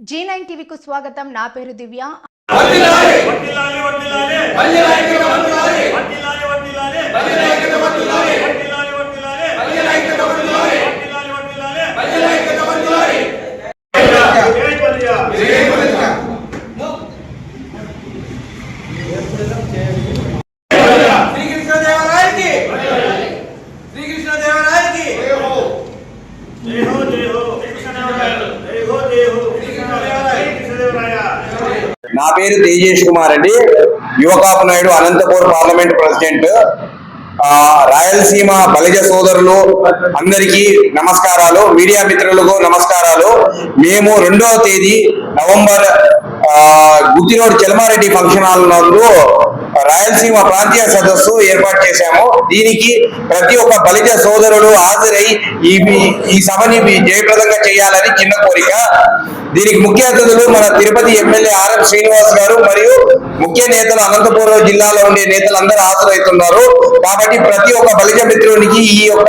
G nine టీవీకు స్వాగతం. నా పేరు దివ్య. వడ్డిల్లాలి వడ్డిల్లాలి వడ్డిల్లాలి జై బలియా శ్రీకృష్ణదేవరాయకి శ్రీకృష్ణదేవరాయకి జై హో జై హో కృష్ణదేవరాయలు జై హో జై హో కృష్ణదేవరాయ కృష్ణదేవరాయ నా పేరు తేజేష్ కుమార్ రెడ్డి యువకాపు నాయుడు అనంతపూర్ పార్లమెంట్ ప్రెసిడెంట్. ఆ, రాయలసీమ బలిజ సోదరులు అందరికీ నమస్కారాలు. మీడియా మిత్రులకు నమస్కారాలు. మేము రెండవ తేదీ నవంబర్ ఆ, గుత్తిరోడ్ చెలమారెడ్డి ఫంక్షన్ హాల్ నందు రాయలసీమ ప్రాంతీయ సదస్సు ఏర్పాటు చేశాము. దీనికి ప్రతి ఒక్క బలిజ సోదరుడు హాజరై ఈ ఈ సభని జయప్రదంగా చేయాలని చిన్న కోరిక. దీనికి ముఖ్య అతిథులు మన తిరుపతి ఎమ్మెల్యే ఆర్ఎం శ్రీనివాస్ గారు మరియు ముఖ్య నేతలు అనంతపురం జిల్లాలో ఉండే నేతలు అందరూ హాజరవుతున్నారు. కాబట్టి ప్రతి ఒక్క బలిజ మిత్రునికి ఈ యొక్క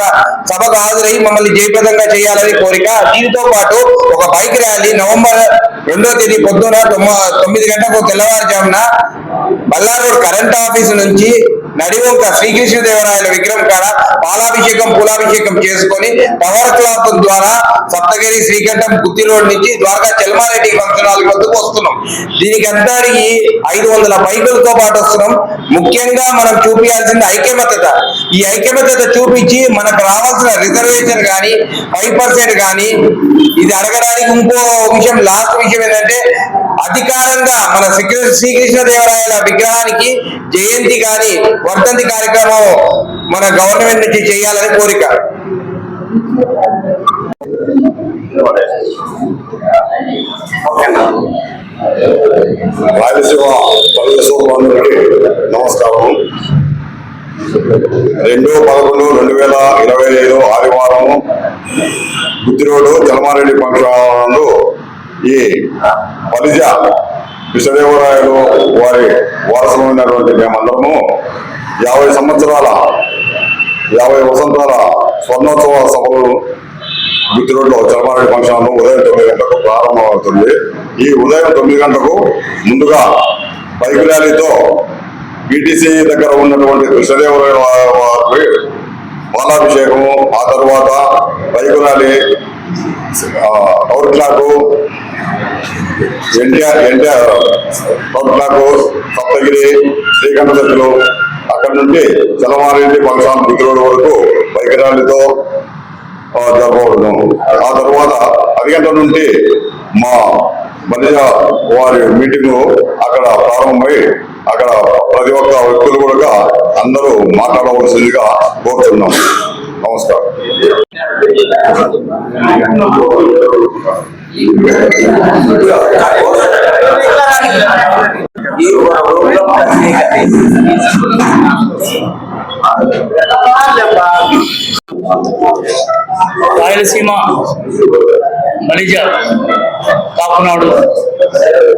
సభకు హాజరై మమ్మల్ని జయప్రదంగా చేయాలని కోరిక. దీనితో పాటు ఒక బైక్ ర్యాలీ నవంబర్ రెండో తేదీ పొద్దున తొమ్మిది గంటలకు తెల్లవారుజామున బల్లారు రోడ్ కరెంట్ ఆఫీస్ నుంచి నడివంక శ్రీకృష్ణదేవరాయల విగ్రహం కాడ పాలాభిషేకం పూలాభిషేకం చేసుకొని పవర్ క్లాక్ ద్వారా సప్తగిరి శ్రీకంఠం గుత్తి రోడ్ నుంచి ద్వారకా చెల్మారెడ్డి ఫంక్షన్ హాల్ వద్దకు వస్తున్నాం. దీనికి అందరికి ఐదు వందల బైకులతో పాటు వస్తున్నాం. ముఖ్యంగా మనం చూపించాల్సింది ఐక్యమత్యత. ఈ ఐక్యమత్యత చూపించి మనకు రావాల్సిన రిజర్వేషన్ కానీ ఫైవ్ పర్సెంట్ కానీ ఇది అడగడానికి ఇంకో విషయం లాస్ట్ విషయం ఏంటంటే అధికారంగా మన శ్రీకృష్ణ శ్రీకృష్ణదేవరాయల విగ్రహానికి జయంతి కానీ వర్ధంతి కార్యక్రమం మన గవర్నమెంట్ నుంచి చేయాలని కోరిక. రాయలసీమ పల్లెసోమానులకి నమస్కారం రెండు పదకొండు రెండు వేల ఇరవై ఐదు ఆదివారం బుద్ధిరోడు జలమారెడ్డి ఫంక్షన్ ఈ పరిజ విశ్వదేవరాయలు వారి వారసమైనటువంటి మేమందరము యాభై సంవత్సరాల యాభై వసంతాల స్వర్ణోత్సవ సభలు బుద్ధి రోడ్డులో జలమారెడ్డి ఫంక్షన్ ఉదయం తొమ్మిది గంటలకు ప్రారంభమవుతుంది. ఈ ఉదయం తొమ్మిది గంటలకు ముందుగా బైక్ ర్యాలీతో బీటీసీ దగ్గర ఉన్నటువంటి కృష్ణదేవరాయ వారి పాలాభిషేకము ఆ తర్వాత bike rally power clock NTR NTR power clock Saptagiri Srikanta దత్తులు అక్కడి నుండి చలమారెడ్డి ఫంక్షన్ బుద్ధి రోడ్డు వరకు బైక్ ర్యాలీతో ఆ, ఆ తర్వాత పది గంటల నుండి మా బలిజ వారి మీటింగ్ అక్కడ ప్రారంభమై అక్కడ ప్రతి ఒక్క వ్యక్తులు కూడా అందరూ మాట్లాడవలసిందిగా కోరుతున్నాం. నమస్కారం. రాయలసీమ మణిజ కాపునాడు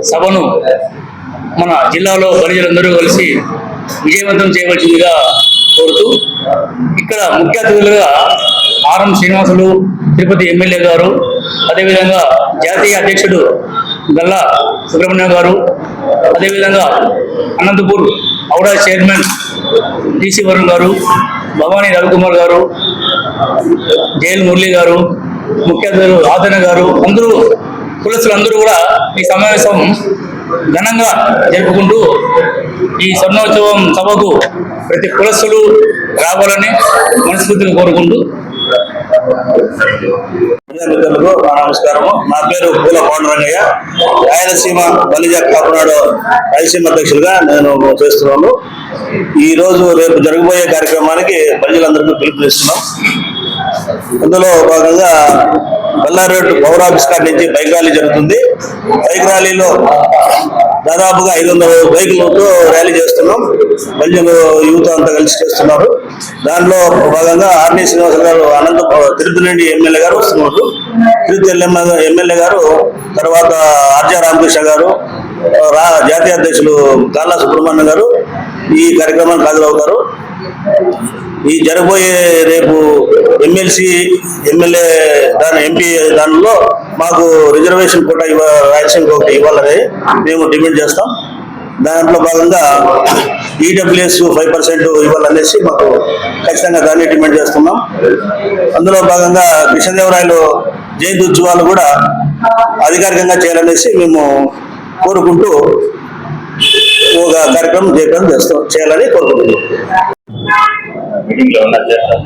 సభను మన జిల్లాలో బలిజలందరూ కలిసి విజయవంతం చేయవలసిందిగా కోరుతూ ఇక్కడ ముఖ్య అతిథులుగా ఆర్ఎం శ్రీనివాసులు తిరుపతి ఎమ్మెల్యే గారు అదేవిధంగా జాతీయ అధ్యక్షుడు గల్లా సుబ్రహ్మణ్యం గారు అదేవిధంగా Anantapur AUDA chairman TC Varun garu Bhavani Ravikumar గారు జైల్ మురళి గారు ముఖ్య అతిథులు ఆదరణ గారు అందరూ కులస్తులు అందరూ కూడా ఈ సమావేశం ఘనంగా జరుపుకుంటూ ఈ స్వర్ణోత్సవం సభకు ప్రతి కులస్తులు రావాలని మనస్ఫూర్తిగా కోరుకుంటూ మిత్రులకు నా నమస్కారము. నా పేరు పూల కోండరంగయ్య రాయలసీమ బలిజ కాపునాడు రాయలసీమ అధ్యక్షులుగా నేను చేస్తున్నాను. ఈ రోజు రేపు జరగబోయే కార్యక్రమానికి ప్రజలందరికీ పిలుపునిస్తున్నాం. అందులో భాగంగా బల్లారెడ్డి పవర్ ఆఫీస్ కాడ నుంచి బైక్ ర్యాలీ జరుగుతుంది. బైక్ ర్యాలీలో దాదాపుగా ఐదు వందల బైకులతో ర్యాలీ చేస్తున్నాం. బలిజలు యువత అంతా కలిసి చేస్తున్నారు. దాంట్లో భాగంగా ఆర్నీ శ్రీనివాస గారు అనంత తిరుపతి నుండి ఎమ్మెల్యే గారు వస్తున్నారు. తిరుపతి ఎమ్మెల్యే ఎమ్మెల్యే గారు తర్వాత ఆర్జా రామకృష్ణ గారు రా జాతీయ అధ్యక్షులు గాల్లా సుబ్రహ్మణ్యం గారు ఈ కార్యక్రమానికి హాజరవుతారు. ఈ జరగబోయే రేపు ఎమ్మెల్సీ ఎమ్మెల్యే దాని ఎంపీ దానిలో మాకు రిజర్వేషన్ కూడా ఇవ్వ రాయలసీమకి ఒకటి ఇవ్వాలని మేము డిమాండ్ చేస్తాం. దాంట్లో భాగంగా ఈడబ్ల్యూఎస్ ఫైవ్ పర్సెంట్ ఇవ్వాలనేసి మాకు ఖచ్చితంగా దాన్ని డిమాండ్ చేస్తున్నాం. అందులో భాగంగా కృష్ణదేవరాయలు జయంతి ఉత్సవాలు కూడా అధికారికంగా చేయాలనేసి మేము కోరుకుంటూ ఒక కార్యక్రమం చేయడం చేస్తాం చేయాలని కోరుకుంటున్నాం. మీటింగ్లో ఉన్నారు చేస్తాం